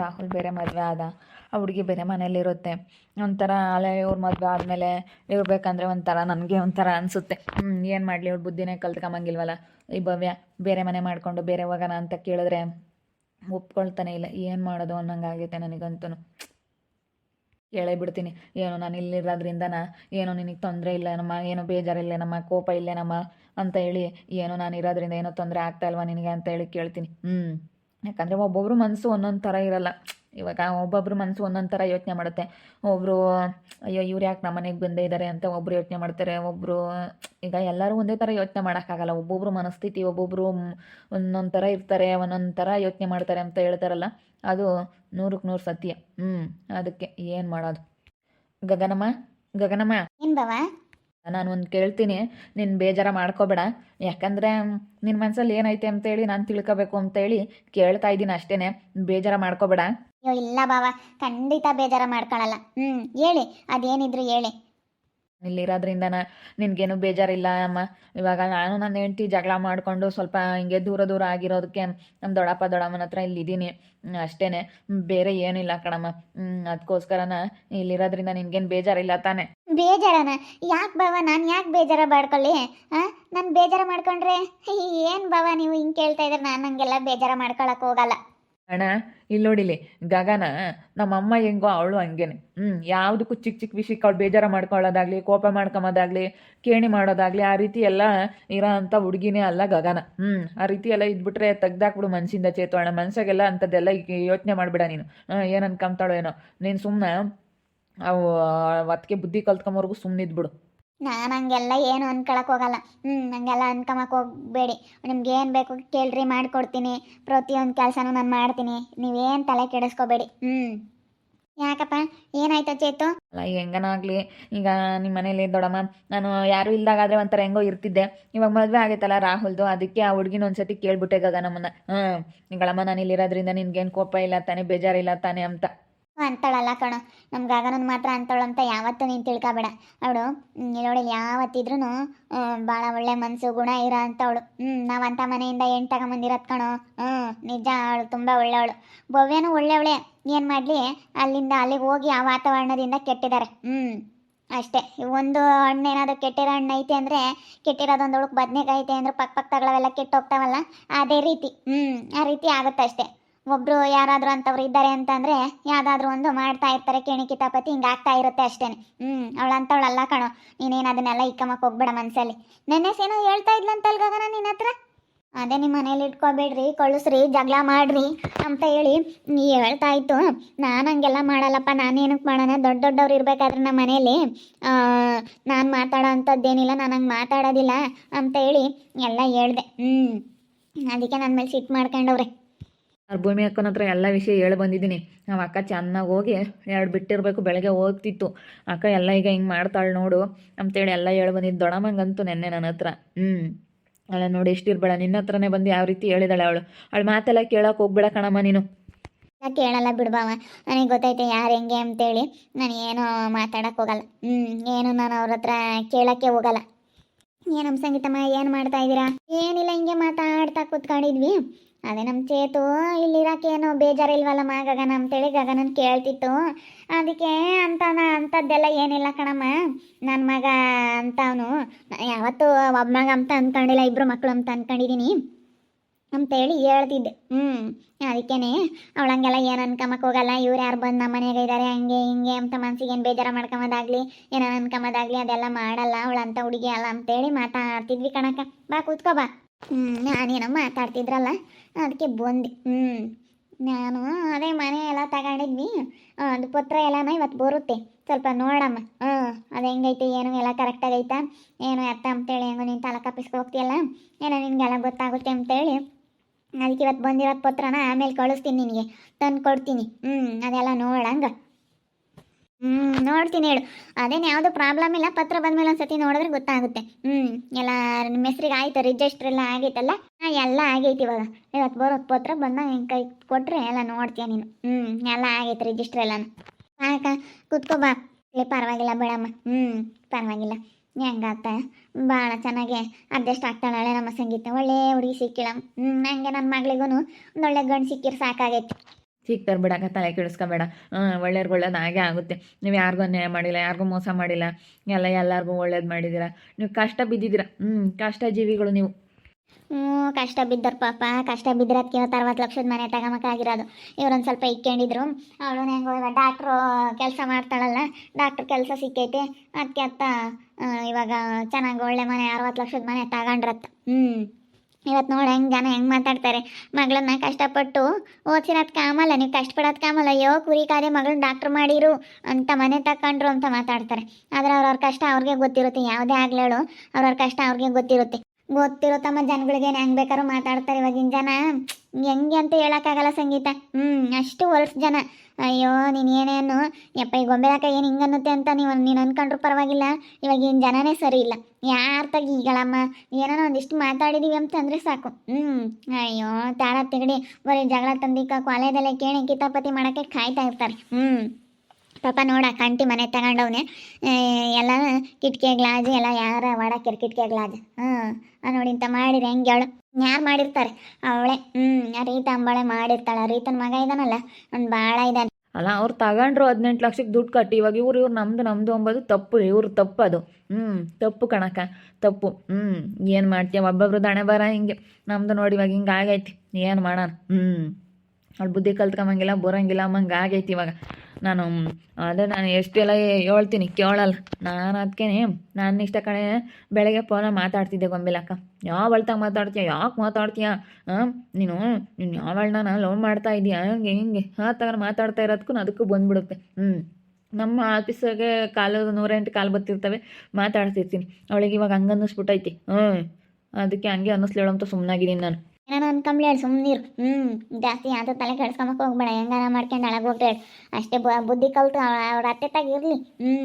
ರಾಹುಲ್ ಬೇರೆ ಮದುವೆ ಆದ, ಆ ಹುಡುಗಿ ಬೇರೆ ಮನೇಲಿರುತ್ತೆ ಒಂಥರ ಅಲೆ ಇವ್ರ ಮದುವೆ ಆದಮೇಲೆ ಇರಬೇಕಂದ್ರೆ ಒಂಥರ ನನಗೆ ಒಂಥರ ಅನಿಸುತ್ತೆ. ಹ್ಞೂ ಏನು ಮಾಡಲಿ ಇವ್ರ ಬುದ್ಧಿನೇ ಕಲ್ತ್ಕೊಂಬಂಗಿಲ್ವಲ್ಲ? ಈ ಭವ್ಯ ಬೇರೆ ಮನೆ ಮಾಡಿಕೊಂಡು ಬೇರೆ ಹೋಗೋಣ ಅಂತ ಕೇಳಿದ್ರೆ ಒಪ್ಕೊಳ್ತಾನೆ ಇಲ್ಲ. ಏನು ಮಾಡೋದು ಅನ್ನೋಂಗಾಗೈತೆ ನನಗಂತೂ ಹೇಳೇ ಬಿಡ್ತೀನಿ. ಏನೋ ನಾನು ಇಲ್ಲಿರೋದ್ರಿಂದ ಏನೋ ನಿನಗೆ ತೊಂದರೆ ಇಲ್ಲ ನಮ್ಮ, ಏನೋ ಬೇಜಾರಿಲ್ಲ ನಮ್ಮ, ಕೋಪ ಇಲ್ಲೇನಮ್ಮ ಅಂತ ಹೇಳಿ ಏನೋ ನಾನು ಇರೋದ್ರಿಂದ ಏನೋ ತೊಂದರೆ ಆಗ್ತಾ ಇಲ್ವಾ ನಿನಗೆ ಅಂತ ಹೇಳಿ ಕೇಳ್ತೀನಿ. ಹ್ಞೂ ಯಾಕಂದರೆ ಒಬ್ಬೊಬ್ರು ಮನಸ್ಸು ಒಂದೊಂದು ಥರ ಇರಲ್ಲ. ಇವಾಗ ಒಬ್ಬೊಬ್ರು ಮನಸ್ಸು ಒಂದೊಂದು ಥರ ಯೋಚನೆ ಮಾಡುತ್ತೆ. ಒಬ್ಬರು ಅಯ್ಯೋ, ಇವ್ರು ಯಾಕೆ ನಮ್ಮ ಮನೆಗೆ ಬಂದೇ ಇದ್ದಾರೆ ಅಂತ ಒಬ್ಬರು ಯೋಚನೆ ಮಾಡ್ತಾರೆ. ಒಬ್ಬರು ಈಗ ಎಲ್ಲರೂ ಒಂದೇ ಥರ ಯೋಚನೆ ಮಾಡೋಕ್ಕಾಗಲ್ಲ. ಒಬ್ಬೊಬ್ರು ಮನಸ್ಥಿತಿ ಒಬ್ಬೊಬ್ಬರು ಒಂದೊಂದು ಥರ ಇರ್ತಾರೆ, ಒಂದೊಂದು ಥರ ಯೋಚನೆ ಮಾಡ್ತಾರೆ ಅಂತ ಹೇಳ್ತಾರಲ್ಲ, ಅದು ನೂರಕ್ಕೆ ನೂರು ಸತ್ಯ. ಹ್ಞೂ ಅದಕ್ಕೆ ಏನು ಮಾಡೋದು? ಗಗನಮ್ಮ ಗಗನಮ್ಮ. ಏನು ನಾನು ಒಂದು ಕೇಳ್ತೀನಿ ನೀನು ಬೇಜಾರ ಮಾಡ್ಕೋಬೇಡ. ಯಾಕಂದರೆ ನಿನ್ನ ಮನಸ್ಸಲ್ಲಿ ಏನೈತೆ ಅಂತೇಳಿ ನಾನು ತಿಳ್ಕೋಬೇಕು ಅಂತೇಳಿ ಕೇಳ್ತಾ ಇದ್ದೀನಿ ಅಷ್ಟೇ ಬೇಜಾರ ಮಾಡ್ಕೋಬೇಡ. ಅಯ್ಯೋ ಇಲ್ಲ ಬಾವ ಖಂಡಿತ ಬೇಜಾರ ಮಾಡ್ಕೊಳಲ್ಲ. ಹ್ಞೂ ಹೇಳಿ ಅದೇನಿದ್ರು ಹೇಳಿ. ಇಲ್ಲಿರೋದ್ರಿಂದನ ನಿನಗೇನು ಬೇಜಾರಿಲ್ಲ ಅಮ್ಮ. ಇವಾಗ ನಾನು ನನ್ನ ಹೆಂಡ್ತಿ ಜಗಳ ಮಾಡಿಕೊಂಡು ಸ್ವಲ್ಪ ಹಿಂಗೆ ದೂರ ದೂರ ಆಗಿರೋದಕ್ಕೆ ನಮ್ಮ ದೊಡ್ಡಪ್ಪ ದೊಡ್ಡಮ್ಮನ ಹತ್ರ ಇಲ್ಲಿದ್ದೀನಿ. ಅಷ್ಟೇ ಬೇರೆ ಏನಿಲ್ಲ ಕಣಮ್ಮ. ಅದಕ್ಕೋಸ್ಕರನ ಇಲ್ಲಿರೋದ್ರಿಂದ ನಿನಗೇನು ಬೇಜಾರಿಲ್ಲ ತಾನೇ. ಬೇಜಾರನ? ಯಾಕೆ ಬಾವ ನಾನು ಯಾಕೆ ಬೇಜಾರ ಮಾಡ್ಕೊಳ್ಳಿ? ಹಾಂ ನಾನು ಬೇಜಾರ ಮಾಡ್ಕೊಂಡ್ರೆ? ಏನು ಬಾವ ನೀವು ಹಿಂಗೆ ಕೇಳ್ತಾ ಇದ್ರೆ? ನಾನು ಹಂಗೆಲ್ಲ ಬೇಜಾರ ಮಾಡ್ಕೊಳಕ್ಕೆ ಹೋಗಲ್ಲ. ಅಣ್ಣ ಇಲ್ಲಿ ನೋಡಿಲಿ, ಗಗನ, ನಮ್ಮಮ್ಮ ಹೆಂಗೋ ಅವಳು ಹಂಗೇನೆ. ಹ್ಞೂ ಯಾವುದಕ್ಕೂ ಚಿಕ್ಕ ಚಿಕ್ಕ ವಿಷಯಕ್ಕೆ ಅವಳು ಬೇಜಾರ ಮಾಡ್ಕೊಳ್ಳೋದಾಗ್ಲಿ, ಕೋಪ ಮಾಡ್ಕೊಂಬೋದಾಗ್ಲಿ ಕೇಣಿ ಮಾಡೋದಾಗ್ಲಿ, ಆ ರೀತಿ ಎಲ್ಲ ಇರೋ ಅಂಥ ಹುಡುಗಿನೇ ಅಲ್ಲ ಗಗನ. ಹ್ಞೂ ಆ ರೀತಿ ಎಲ್ಲ ಇದ್ಬಿಟ್ರೆ ತೆಗ್ದಾಕ್ಬಿಡು ಮನ್ಸಿಂದ ಚೇತು ಅಣ್ಣ. ಮನ್ಸಾಗೆಲ್ಲ ಅಂಥದ್ದೆಲ್ಲ ಯೋಚನೆ ಮಾಡಿಬಿಡ ನೀನು. ಏನು ಅನ್ಕೊಂತಾಳೋ ಏನೋ. ನೀನು ಸುಮ್ಮನೆ ಅವು ಅದಕ್ಕೆ ಬುದ್ಧಿ ಕಲ್ತ್ಕೊಂಬರ್ಗು ಸುಮ್ಮನೆ ಇದ್ಬಿಡು. ನಾನು ಹಂಗೆಲ್ಲ ಏನು ಅನ್ಕೊಳಕ್ ಹೋಗಲ್ಲ. ಹ್ಞೂ ಹಂಗೆಲ್ಲ ಅನ್ಕೊಂಬಕ್ ಹೋಗ್ಬೇಡಿ. ನಿಮ್ಗೆ ಏನು ಬೇಕು ಕೇಳ್ರಿ ಮಾಡಿಕೊಡ್ತೀನಿ. ಪ್ರತಿಯೊಂದು ಕೆಲಸನೂ ನಾನು ಮಾಡ್ತೀನಿ. ನೀವೇನು ತಲೆ ಕೆಡಿಸ್ಕೋಬೇಡಿ. ಹ್ಞೂ ಯಾಕಪ್ಪ? ಏನಾಯ್ತು ಚೇತು? ಅಲ್ಲ ಹೆಂಗನಾಗ್ಲಿ ಈಗ ನಿಮ್ಮ ಮನೇಲಿ ದೊಡಮ್ಮ ನಾನು ಯಾರು ಇಲ್ದಾಗಾದ್ರೆ ಒಂಥರ ಹೆಂಗೋ ಇರ್ತಿದ್ದೆ. ಇವಾಗ ಮದುವೆ ಆಗೈತಲ್ಲ ರಾಹುಲ್ದು ಅದಕ್ಕೆ ಆ ಹುಡುಗಿನ ಒಂದ್ಸತಿ ಕೇಳ್ಬಿಟ್ಟೆ ನಮ್ಮನ್ನ ಹ್ಞೂ ನಿಗಳಮ್ಮ ನಾನು ಇಲ್ಲಿರೋದ್ರಿಂದ ನಿನ್ಗೇನು ಕೋಪ ಇಲ್ಲ ತಾನೇ ಬೇಜಾರಿಲ್ಲ ತಾನೇ ಅಂತ. ಅಂತಾಳಲ್ಲ ಕಣೋ. ನಮ್ಮ ಗಗನನ್ ಮಾತ್ರ ಅಂತಾಳು ಅಂತ ಯಾವತ್ತೂ ನೀನು ತಿಳ್ಕೊಬೇಡ. ಅವಳು ನೋಡಿ ಯಾವತ್ತಿದ್ರೂ ಭಾಳ ಒಳ್ಳೆ ಮನಸ್ಸು ಗುಣ ಇರೋ ಅಂತವಳು. ಹ್ಞೂ ನಾವು ಮನೆಯಿಂದ ಹೆಣ್ಣು ತಗೊಂಬಂದಿರತ್ ಕಣೋ. ಹ್ಞೂ ನಿಜ, ಅವಳು ತುಂಬ ಒಳ್ಳೆಯವಳು. ಭವ್ಯನೂ ಒಳ್ಳೆಯವಳೆ. ಏನು ಮಾಡಲಿ? ಅಲ್ಲಿಂದ ಅಲ್ಲಿಗೆ ಹೋಗಿ ಆ ವಾತಾವರಣದಿಂದ ಕೆಟ್ಟಿದ್ದಾರೆ ಹ್ಞೂ ಅಷ್ಟೇ. ಒಂದು ಹಣ್ಣು ಏನಾದರೂ ಕೆಟ್ಟಿರೋ ಹಣ್ಣು ಐತೆ ಅಂದರೆ ಕೆಟ್ಟಿರೋದೊಂದು ಉಳುಕ್ ಬದನೆಕಾಯಿ ಐತೆ ಅಂದ್ರೆ ಪಕ್ಕ ಪಕ್ಕ ತಗಳವೆಲ್ಲ ಕೆಟ್ಟೋಗ್ತಾವಲ್ಲ, ಅದೇ ರೀತಿ. ಹ್ಞೂ ಆ ರೀತಿ ಆಗುತ್ತೆ ಅಷ್ಟೇ. ಒಬ್ರು ಯಾರಾದರೂ ಅಂತವ್ರು ಇದ್ದಾರೆ ಅಂತಂದ್ರೆ ಯಾವ್ದಾದ್ರು ಒಂದು ಮಾಡ್ತಾ ಇರ್ತಾರೆ ಕೇಣಿ ಕಿತಾಪತಿ, ಹಿಂಗೆ ಆಗ್ತಾ ಇರುತ್ತೆ ಅಷ್ಟೇನೆ. ಹ್ಞೂ ಅವಳು ಅಂತವಳಲ್ಲ ಕಣೋ. ನೀನೇನು ಅದನ್ನೆಲ್ಲ ಇಕ್ಕಮಕ್ ಹೋಗ್ಬೇಡ ಮನ್ಸಲ್ಲಿ. ನೆನ್ನೆ ಏನೋ ಹೇಳ್ತಾ ಇದ್ಲಂತಲ್ ಗಗನ ನಿನ್ನ ಹತ್ರ? ಅದೇ ನಿಮ್ಮ ಮನೇಲಿ ಇಟ್ಕೋಬೇಡ್ರಿ, ಕಳಿಸ್ರಿ, ಜಗಳ ಮಾಡ್ರಿ ಅಂತ ಹೇಳಿ ನೀ ಹೇಳ್ತಾ ಇತ್ತು. ನಾನು ಹಂಗೆಲ್ಲ ಮಾಡಲ್ಲಪ್ಪ ನಾನೇನಕ್ಕೆ ಮಾಡೋಣ? ದೊಡ್ಡ ದೊಡ್ಡವ್ರು ಇರ್ಬೇಕಾದ್ರೆ ನಮ್ಮ ಮನೇಲಿ ನಾನು ಮಾತಾಡೋ ಅಂಥದ್ದೇನಿಲ್ಲ ನಾನು ಹಂಗೆ ಮಾತಾಡೋದಿಲ್ಲ ಅಂತ ಹೇಳಿ ಎಲ್ಲ ಹೇಳ್ದೆ. ಹ್ಞೂ ಅದಕ್ಕೆ ನನ್ನ ಮೇಲೆ ಸಿಟ್ಟು ಮಾಡ್ಕೊಂಡವ್ರೆ. ಭೂಮಿ ಅಕ್ಕನ ಹತ್ರ ಎಲ್ಲ ವಿಷಯ ಹೇಳಿ ಬಂದಿದ್ದೀನಿ. ನಾವು ಅಕ್ಕ ಚೆನ್ನಾಗಿ ಹೋಗಿ ಎರಡು ಬಿಟ್ಟಿರಬೇಕು, ಬೆಳಗ್ಗೆ ಹೋಗ್ತಿತ್ತು. ಅಕ್ಕ ಎಲ್ಲ ಈಗ ಹಿಂಗೆ ಮಾಡ್ತಾಳೆ ನೋಡು ಅಂತೇಳಿ ಎಲ್ಲ ಹೇಳಿ ಬಂದಿದ್ದು ದೊಡ್ಡಮ್ಮಂಗಂತೂ ನೆನ್ನೆ ನನ್ನ ಹತ್ರ. ಹ್ಞೂ ಅಲ್ಲ ನೋಡಿ ಎಷ್ಟಿರ್ಬೇಡ ನಿನ್ನ ಹತ್ರನೇ ಬಂದು ಯಾವ ರೀತಿ ಹೇಳಿದಾಳೆ ಅವಳು. ಅವಳು ಮಾತೆಲ್ಲ ಕೇಳೋಕೆ ಹೋಗ್ಬೇಡ ಕಣಮ್ಮ ನೀನು. ಕೇಳಲ್ಲ ಬಿಡ್ಬಾವ ನನಗೆ ಗೊತ್ತೈತೆ ಯಾರು ಹೆಂಗೆ ಅಂತೇಳಿ. ನಾನು ಏನು ಮಾತಾಡಕ್ಕೆ ಹೋಗಲ್ಲ. ಹ್ಞೂ ಏನು ನಾನು ಅವ್ರ ಹತ್ರ ಕೇಳಕ್ಕೆ ಹೋಗಲ್ಲ. ಏನಮ್ಮ ಸಂಗೀತಮ್ಮ, ಏನು ಮಾಡ್ತಾ ಇದ್ದೀರಾ? ಏನಿಲ್ಲ, ಹಿಂಗೆ ಮಾತಾಡ್ತಾ ಕೂತ್ಕೊಂಡಿದ್ವಿ. ಅದೇ ನಮ್ಮ ಚೇತು, ಇಲ್ಲಿರಕ್ಕೆ ಬೇಜಾರು ಬೇಜಾರಿಲ್ವಲ್ಲಮ್ಮ ಗಗನ ಅಂತೇಳಿ ಗಗನನ್ ಕೇಳ್ತಿತ್ತು. ಅದಕ್ಕೆ ಅಂತಾನ ಅಂಥದ್ದೆಲ್ಲ ಏನಿಲ್ಲ ಕಣಮ್ಮ. ನನ್ನ ಮಗ ಅಂತವನು, ಯಾವತ್ತೂ ಒಬ್ಬ ಮಗ ಅಂತ ಅಂದ್ಕೊಂಡಿಲ್ಲ ಇಬ್ಬರು ಮಕ್ಕಳು ಅಂತ ಅಂದ್ಕೊಂಡಿದ್ದೀನಿ ಅಂತೇಳಿ ಹೇಳ್ತಿದ್ದೆ. ಹ್ಞೂ ಅದಕ್ಕೇ ಅವಳು ಹಂಗೆಲ್ಲ ಏನು ಅನ್ಕೊಂಬಕ್ಕೆ ಹೋಗಲ್ಲ, ಇವ್ರು ಯಾರು ಬಂದು ನಮ್ಮ ಮನೆಗೆ ಇದ್ದಾರೆ ಹಂಗೆ ಹಿಂಗೆ ಅಂತ ಮನ್ಸಿಗೆ ಏನು ಬೇಜಾರ ಮಾಡ್ಕೊಂಬೋದಾಗ್ಲಿ ಏನೋ ಅನ್ಕೊಂಬೋದಾಗ್ಲಿ ಅದೆಲ್ಲ ಮಾಡಲ್ಲ ಅವಳು ಅಂತ ಹುಡುಗಿ ಅಲ್ಲ ಅಂತೇಳಿ ಮಾತಾಡ್ತಿದ್ವಿ ಕಣಕ್ಕ. ಬಾ ಕೂತ್ಕೋ ಬಾ. ಹ್ಞೂ ನಾನೇನೋ ಮಾತಾಡ್ತಿದ್ರಲ್ಲ. ಅದಕ್ಕೆ ಬಂದೆ. ಹ್ಞೂ ನಾನು ಅದೇ ಮನೆ ಎಲ್ಲ ತಗೊಂಡಿದ್ವಿ. ಅದು ಪತ್ರ ಎಲ್ಲನ ಇವತ್ತು ಬರುತ್ತೆ. ಸ್ವಲ್ಪ ನೋಡಮ್ಮ. ಹ್ಞೂ ಅದು ಹೆಂಗೈತೆ, ಏನು ಎಲ್ಲ ಕರೆಕ್ಟಾಗಿ ಐತಾ ಏನು ಎತ್ತ ಅಂತೇಳಿ ಹೆಂಗೋ ನೀನು ತಾಲೂಕು ಆಫೀಸ್ಗೆ ಹೋಗ್ತೀಯಲ್ಲ? ಏನೋ ನಿನಗೆಲ್ಲ ಗೊತ್ತಾಗುತ್ತೆ ಅಂತೇಳಿ. ಅದಕ್ಕೆ ಇವತ್ತು ಬಂದಿರೋದು ಪತ್ರನ ಆಮೇಲೆ ಕಳಿಸ್ತೀನಿ ನಿನಗೆ. ತಂದು ಕೊಡ್ತೀನಿ ಹ್ಞೂ ಅದೆಲ್ಲ ನೋಡಂಗ. ಹ್ಞೂ ನೋಡ್ತೀನಿ ಹೇಳು. ಅದೇನು ಯಾವುದೂ ಪ್ರಾಬ್ಲಮ್ ಇಲ್ಲ. ಪತ್ರ ಬಂದಮೇಲೆ ಒಂದ್ಸತಿ ನೋಡಿದ್ರೆ ಗೊತ್ತಾಗುತ್ತೆ. ಹ್ಞೂ ಎಲ್ಲ ನಿಮ್ಮ ಹೆಸ್ರಿಗೆ ಆಯ್ತು ರಿಜಿಸ್ಟ್ರ್ ಎಲ್ಲ ಆಗೈತಲ್ಲ ಎಲ್ಲ ಆಗೈತಿ ಇವಾಗ. ಇವತ್ತು ಬರೋ ಪತ್ರ ಬಂದಾಗ ಹೆಂಗ್ ಕೈ ಕೊಟ್ಟರೆ ಎಲ್ಲ ನೋಡ್ತೀಯ ನೀನು. ಹ್ಞೂ ಎಲ್ಲ ಆಗೈತೆ ರಿಜಿಸ್ಟ್ರ್ ಎಲ್ಲ ಆಕ ಕೂತ್ಕೋ ಬಾ. ಇಲ್ಲಿ ಪರವಾಗಿಲ್ಲ ಬೇಡಮ್ಮ. ಹ್ಞೂ ಪರವಾಗಿಲ್ಲ. ಹೆಂಗಾತ ಭಾಳ ಚೆನ್ನಾಗಿ ಅಡ್ಜಸ್ಟ್ ಆಗ್ತಾಳೆ ನಮ್ಮ ಸಂಗೀತ. ಒಳ್ಳೆ ಹುಡುಗಿ ಸಿಕ್ಕಿಳಮ್ಮ ಹ್ಞೂ ಹಂಗೆ ನನ್ನ ಮಗಳಿಗೂ ಒಂದೊಳ್ಳೆ ಗಂಡು ಸಿಕ್ಕಿರ್ ಸಾಕಾಗೈತಿ. ಸಿಗ್ತಾರೆ ಬಿಡಕ್ಕ ತಲೆ ಕೆಡಿಸ್ಕೊಬೇಡ ಒಳ್ಳೇರ್ಗೆ ಒಳ್ಳೇದು ಹಾಗೆ ಆಗುತ್ತೆ. ನೀವು ಯಾರಿಗೂ ಅನ್ಯಾಯ ಮಾಡಿಲ್ಲ, ಯಾರಿಗೂ ಮೋಸ ಮಾಡಿಲ್ಲ, ಎಲ್ಲ, ಎಲ್ಲರಿಗೂ ಒಳ್ಳೇದು ಮಾಡಿದ್ದೀರಾ. ನೀವು ಕಷ್ಟ ಬಿದ್ದಿದ್ದೀರಾ? ಹ್ಞೂ ಕಷ್ಟ ಜೀವಿಗಳು ನೀವು. ಹ್ಞೂ ಕಷ್ಟ ಬಿದ್ದರು ಪಾಪ, ಕಷ್ಟ ಬಿದ್ದಿರೋದಕ್ಕೆ ಇವತ್ತು ಅರವತ್ತು ಲಕ್ಷದ ಮನೆ ತಗೊಂಬಕ್ಕಾಗಿರೋದು ಇವ್ರೊಂದು ಸ್ವಲ್ಪ ಇಕ್ಕೊಂಡಿದ್ರು. ಅವಳು ಹೆಂಗೋ ಡಾಕ್ಟ್ರು ಕೆಲಸ ಮಾಡ್ತಾಳಲ್ಲ, ಡಾಕ್ಟ್ರ್ ಕೆಲಸ ಸಿಕ್ಕೈತೆ. ಅದಕ್ಕೆ ಅತ್ತ ಇವಾಗ ಚೆನ್ನಾಗಿ ಒಳ್ಳೆ ಮನೆ, ಅರವತ್ತು ಲಕ್ಷದ ಮನೆ ತಗೊಂಡ್ರತ್ತ. ಹ್ಞೂ ಇವತ್ತು ನೋಡಿ ಹೆಂಗೆ ಜನ ಹೆಂಗೆ ಮಾತಾಡ್ತಾರೆ. ಮಗಳನ್ನ ಕಷ್ಟಪಟ್ಟು ಓದಿಸಿರೋದು ಕಾಮಲ್ಲ, ನೀವು ಕಷ್ಟಪಡೋದು ಕಾಮಲ್ಲ. ಅಯ್ಯೋ, ಕುರಿ ಕಾದೆ ಮಗಳನ್ನ ಡಾಕ್ಟ್ರ್ ಮಾಡಿರು ಅಂತ ಮನೆ ತಕೊಂಡ್ರು ಅಂತ ಮಾತಾಡ್ತಾರೆ. ಆದರೆ ಅವ್ರವ್ರ ಕಷ್ಟ ಅವ್ರಿಗೆ ಗೊತ್ತಿರುತ್ತೆ, ಯಾವುದೇ ಆಗ್ಲೇಳು ಅವ್ರವ್ರ ಕಷ್ಟ ಅವ್ರಿಗೆ ಗೊತ್ತಿರುತ್ತೆ. ಗೊತ್ತಿರೋ ತಮ್ಮ ಜನಗಳಿಗೆ ಹೆಂಗ್ ಬೇಕಾದ್ರೂ ಮಾತಾಡ್ತಾರೆ ಇವಾಗಿನ ಜನ. ಹೆಂಗೆ ಅಂತ ಹೇಳೋಕ್ಕಾಗಲ್ಲ ಸಂಗೀತ. ಹ್ಞೂ ಅಷ್ಟು ಹೊಲ್ಸ್ ಜನ. ಅಯ್ಯೋ, ನೀನು ಏನೇನು ಯಪ್ಪ, ಈ ಗೊಂಬೆಲಾಕ ಏನು ಹಿಂಗನ್ನುತ್ತೆ ಅಂತ ನೀವು ನೀನು ಅನ್ಕೊಂಡ್ರು ಪರವಾಗಿಲ್ಲ. ಇವಾಗಿನ ಜನನೇ ಸರಿ ಇಲ್ಲ. ಯಾರ ತಗ ಈಗಳಮ್ಮ ಏನೋ ಒಂದಿಷ್ಟು ಮಾತಾಡಿದೀವಿ ಅಂತಂದ್ರೆ ಸಾಕು. ಹ್ಞೂ ಅಯ್ಯೋ, ತಾರ ತಿಗಡಿ, ಬರೀ ಜಗಳ ತಂದಿಕ್ಕ, ಕೊಲೆದಲ್ಲೇ ಕೇಳಿ ಕಿತಾಪತಿ ಮಾಡೋಕ್ಕೆ ಕಾಯ್ತಾ ಇರ್ತಾರೆ. ಹ್ಮ್. ಪಾಪ ನೋಡ, ಕಂಟಿ ಮನೆ ತಗೊಂಡವನೆ. ಎಲ್ಲ ಕಿಟಕಿ ಗ್ಲಾಜ್ ಎಲ್ಲ ಯಾರ ಮಾಡಾಕ್ಯಾರ ಕಿಟಕಿ ಗ್ಲಾಜ್ ಹಾಂ ನೋಡಿ ಇಂಥ ಮಾಡಿರಿ ಹೆಂಗೆ ಹೇಳು ಯಾರು ಮಾಡಿರ್ತಾರೆ? ಅವಳೆ. ಹ್ಞೂ ರೀತ ಅಂಬಾಳೆ ಮಾಡಿರ್ತಾಳೆ. ರೀತನ ಮಗ ಇದಾನಲ್ಲ, ಅವ್ನು ಭಾಳ ಇದ್ದಾನೆ ಅಲ್ಲ, ಅವ್ರು ತಗೊಂಡ್ರು ಹದಿನೆಂಟು ಲಕ್ಷಕ್ಕೆ ದುಡ್ಡು ಕಟ್ಟಿ. ಇವಾಗ ಇವ್ರು ಇವ್ರು ನಮ್ದು ನಮ್ಮದು ಅಂಬೋದು ತಪ್ಪು. ಇವ್ರ ತಪ್ಪು ಅದು. ಹ್ಞೂ ತಪ್ಪು ಕಣಕ ತಪ್ಪು. ಹ್ಞೂ ಏನು ಮಾಡ್ತೀಯ? ಒಬ್ಬೊಬ್ರು ದಣೆ ಬರ ಹಿಂಗೆ. ನಮ್ಮದು ನೋಡಿ ಇವಾಗ ಹಿಂಗೆ ಆಗೈತಿ. ಏನು ಮಾಡೋಣ? ಹ್ಞೂ ಅವ್ಳು ಬುದ್ಧಿ ಕಲ್ತ್ಕೊಂಬಂಗಿಲ್ಲ, ಬರೋಂಗಿಲ್ಲ ಅಮ್ಮಂಗೆ ಆಗೈತಿ ಇವಾಗ. ನಾನು ಅದೇ ನಾನು ಎಷ್ಟೆಲ್ಲ ಹೇಳ್ತೀನಿ, ಕೇಳಲ್ಲ. ನಾನು ಅದಕ್ಕೆ ನಾನು ಇಷ್ಟ ಕಡೆ ಬೆಳಗ್ಗೆ ಫೋನ ಮಾತಾಡ್ತಿದ್ದೆ ಗೊಂಬಿಲಕ್ಕ ಯಾವ ಅಳ್ತಾಗ ಮಾತಾಡ್ತೀಯ, ಯಾಕೆ ಮಾತಾಡ್ತೀಯ? ನೀನು ನೀನು ಯಾವಳನ್ನ ನಾನು ಲವ್ ಮಾಡ್ತಾ ಇದೀಯ? ಹಂಗೆ, ಹಿಂಗೆ, ಆ ಥರ ಮಾತಾಡ್ತಾ ಇರೋದಕ್ಕೂ ಅದಕ್ಕೂ ಬಂದ್ಬಿಡುತ್ತೆ. ಹ್ಞೂ ನಮ್ಮ ಆಫೀಸಾಗೆ ಕಾಲು ನೂರೆಂಟು ಕಾಲು ಬತ್ತಿರ್ತವೆ ಮಾತಾಡ್ತಿರ್ತೀನಿ. ಅವಳಿಗೆ ಇವಾಗ ಹಂಗೆ ಅನ್ನಿಸ್ಬಿಟ್ಟೈತಿ ಹ್ಞೂ ಅದಕ್ಕೆ ಹಂಗೆ ಅನ್ನಿಸ್ಲೇಳು ಅಂತ ಸುಮ್ಮನಾಗಿದ್ದೀನಿ ನಾನು. ಏನೋ ಅನ್ಕೊಂಬ್ಲಿ ಹೇಳಿ ಸುಮ್ಮನಿರು ಹ್ಞೂ ಜಾಸ್ತಿ ಯಾವ್ದು ತಲೆ ಕೆಡ್ಸ್ಕೊಂಬಕ್ಕೆ ಹೋಗ್ಬೇಡ, ಹೆಂಗಾರ ಮಾಡ್ಕೊಂಡು ಒಳಗೆ ಹೋಗ್ಬೇಡ ಅಷ್ಟೇ ಬುದ್ಧಿ ಕಲ್ತು ಅವ್ರ ಅತ್ತೆ ತಾಗ ಇರಲಿ. ಹ್ಞೂ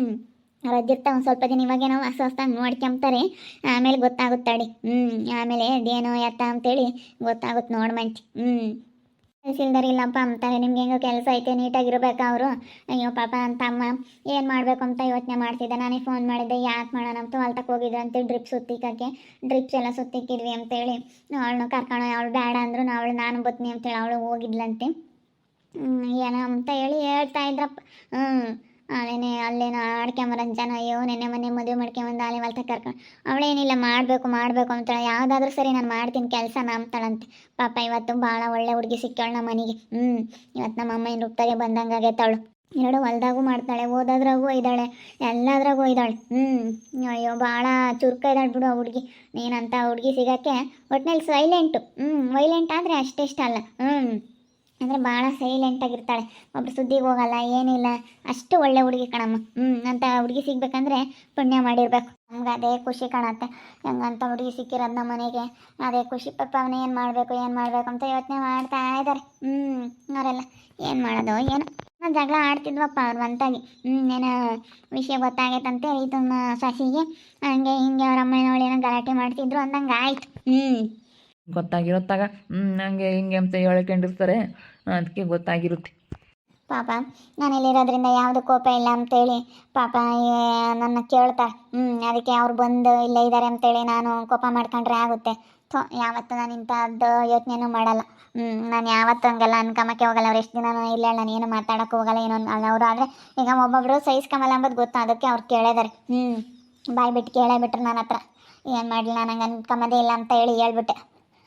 ಅಜ್ಜಿರ್ತಾವ ಒಂದು ಸ್ವಲ್ಪ ದಿನ ಇವಾಗೇನೋ ಹೊಸ ಹೊಸ್ದಾಗಿ ನೋಡ್ಕೊಂತಾರೆ ಆಮೇಲೆ ಗೊತ್ತಾಗುತ್ತಾಡಿ ಹ್ಞೂ ಆಮೇಲೆ ಅದೇನೋ ಎತ್ತ ಅಂತೇಳಿ ಗೊತ್ತಾಗುತ್ತೆ ನೋಡಿ ಮಂಚಿ. ಹ್ಞೂ ಕೆಲ್ಸಿಲ್ದಾರ ಇಲ್ಲಪ್ಪ ಅಂತಾರೆ. ನಿಮ್ಗೆ ಹೆಂಗೋ ಕೆಲಸ ಐತೆ, ನೀಟಾಗಿರ್ಬೇಕು ಅವರು. ಅಯ್ಯೋ ಪಾಪ ಅಂತ ಅಮ್ಮ ಏನು ಮಾಡಬೇಕು ಅಂತ ಯೋಚನೆ ಮಾಡ್ತಿದ್ದೆ. ನಾನೇ ಫೋನ್ ಮಾಡಿದ್ದೆ, ಯಾಕೆ ಮಾಡೋಣ ಅಂತ ಹೊಲ್ತಕ್ಕೆ ಹೋಗಿದ್ರು ಅಂತೇಳಿ ಡ್ರಿಪ್ ಸುತ್ತಿಕಕ್ಕೆ. ಡ್ರಿಪ್ಸ್ ಎಲ್ಲ ಸುತ್ತಿಕ್ಕಿದ್ವಿ ಅಂತೇಳಿ. ಅವಳನ್ನ ಕರ್ಕೊಂಡು, ಅವಳು ಬೇಡ ಅಂದ್ರು, ಅವಳು ನಾನು ಬತ್ತೀನಿ ಅಂತೇಳಿ ಅವಳು ಹೋಗಿದ್ಲಂತೆ. ಏನೋ ಅಂತ ಹೇಳಿ ಹೇಳ್ತಾ ಇದ್ರಪ್ಪ. ಹ್ಞೂ ಅಲ್ಲೇನೆ ಅಲ್ಲೇನೋ ಆಡ್ಕೊಂಬರಂತ ಜನ, ಅಯ್ಯೋ ನೆನ್ನೆ ಮೊನ್ನೆ ಮದುವೆ ಮಾಡ್ಕೊಂಬಂದು ಅಲ್ಲಿ ಮಲ್ತ ಕರ್ಕೊಂಡು. ಅವಳೇನಿಲ್ಲ ಮಾಡಬೇಕು ಮಾಡಬೇಕು ಅಂತಾಳೆ. ಯಾವುದಾದ್ರೂ ಸರಿ ನಾನು ಮಾಡ್ತೀನಿ, ಕೆಲಸ ಅಂತಾಳಂತೆ ಪಾಪ ಇವತ್ತು ಭಾಳ ಒಳ್ಳೆ ಹುಡುಗಿ ಸಿಕ್ಕಾಳು ನಮ್ಮ ಮನೆಗೆ. ಹ್ಞೂ ಇವತ್ತು ನಮ್ಮ ಅಮ್ಮ ರೂಪ್ತಾಗೆ ಬಂದಂಗೆ ಆಗೈತಾಳು. ಎರಡು ಹೊಲ್ದಾಗೂ ಮಾಡ್ತಾಳೆ ಓದೋದ್ರಾಗೂ ಇದ್ದಾಳೆ ಎಲ್ಲದ್ರಾಗೂ ಇದ್ದಾಳೆ ಹ್ಞೂ ಅಯ್ಯೋ ಭಾಳ ಚುರುಕ ಇದ್ದಾಳೆ ಬಿಡು ಆ ಹುಡುಗಿ. ನೀನಂತ ಹುಡುಗಿ ಸಿಗೋಕ್ಕೆ ಒಟ್ನಲ್ಲಿ ಸೈಲೆಂಟು ಹ್ಞೂ ವೈಲೆಂಟ್ ಆದರೆ ಅಷ್ಟಿಷ್ಟ ಅಲ್ಲ. ಹ್ಞೂ ಅಂದರೆ ಭಾಳ ಸೈಲೆಂಟಾಗಿರ್ತಾಳೆ ಒಬ್ರು ಸುದ್ದಿಗೆ ಹೋಗಲ್ಲ, ಏನಿಲ್ಲ, ಅಷ್ಟು ಒಳ್ಳೆ ಹುಡುಗಿ ಕಣಮ್ಮ. ಹ್ಞೂ ಅಂತ ಹುಡುಗಿ ಸಿಗ್ಬೇಕಂದ್ರೆ ಪುಣ್ಯ ಮಾಡಿರ್ಬೇಕು. ನಮ್ಗೆ ಅದೇ ಖುಷಿ ಕಾಣತ್ತೆ. ಹೆಂಗಂತ ಹುಡುಗಿ ಸಿಕ್ಕಿರೋದು ನಮ್ಮ ಮನೆಗೆ, ಅದೇ ಖುಷಿ ಪಪ್ಪ ಅವನ ಏನು ಮಾಡಬೇಕು ಏನು ಮಾಡಬೇಕು ಅಂತ ಯೋಚನೆ ಮಾಡ್ತಾ ಇದ್ದಾರೆ ಹ್ಞೂ ಅವರೆಲ್ಲ ಏನು ಮಾಡೋದು, ಏನು? ನಾನು ಜಗಳ ಆಡ್ತಿದ್ವಪ್ಪ ಅವ್ರು ಒಂತಾಗಿ ಹ್ಞೂ ಏನೋ ವಿಷಯ ಗೊತ್ತಾಗೈತಂತೆ ಈತನ ಸಸಿಗೆ. ಹಂಗೆ ಹಿಂಗೆ ಅವ್ರ ಅಮ್ಮನವಳು ಏನೋ ಗಲಾಟೆ ಮಾಡ್ತಿದ್ರು ಅಂದಂಗೆ ಆಯ್ತು ಹ್ಞೂ ಗೊತ್ತಾಗಿರುತ್ತಾಗ ಹ್ಞೂ ಹಂಗೆ ಹಿಂಗೆ ಅಂತ ಹೇಳ್ಕೊಂಡಿರ್ತಾರೆ, ಅದಕ್ಕೆ ಗೊತ್ತಾಗಿರುತ್ತೆ. ಪಾಪ, ನಾನಿಲ್ಲಿರೋದ್ರಿಂದ ಯಾವುದು ಕೋಪ ಇಲ್ಲ ಅಂತೇಳಿ, ಪಾಪ ನನ್ನ ಕೇಳ್ತಾರೆ ಹ್ಞೂ ಅದಕ್ಕೆ ಅವ್ರು ಬಂದು ಇಲ್ಲೇ ಇದ್ದಾರೆ ಅಂತೇಳಿ ನಾನು ಕೋಪ ಮಾಡ್ಕೊಂಡ್ರೆ ಆಗುತ್ತೆ. ಥೋ, ಯಾವತ್ತೂ ನಾನು ಇಂಥದ್ದು ಯೋಚನೆನೂ ಮಾಡಲ್ಲ. ಹ್ಞೂ ನಾನು ಯಾವತ್ತೂ ಹಂಗಲ್ಲ ಅನ್ಕಮಕ್ಕೆ ಹೋಗಲ್ಲ, ಅವ್ರು ಎಷ್ಟು ದಿನ ಇಲ್ಲ, ನಾನು ಏನು ಮಾತಾಡೋಕೆ ಹೋಗಲ್ಲ, ಏನೋ ಅವರು ಆದರೆ ಈಗ ಒಬ್ಬೊಬ್ಬರು ಸಹಿಸ್ಕೊಂಬಲ್ಲ ಅಂಬೋದು ಗೊತ್ತು, ಅದಕ್ಕೆ ಅವ್ರು ಕೇಳಿದಾರೆ. ಹ್ಞೂ ಬಾಯ್ ಬಿಟ್ಟು ಕೇಳೇ ಬಿಟ್ರು ನನ್ನ ಹತ್ರ. ಏನು ಮಾಡಲಿ, ನಾನು ಹಂಗೆ ಅನ್ಕೊಂಬದೇ ಇಲ್ಲ ಅಂತ ಹೇಳಿ ಹೇಳ್ಬಿಟ್ಟೆ.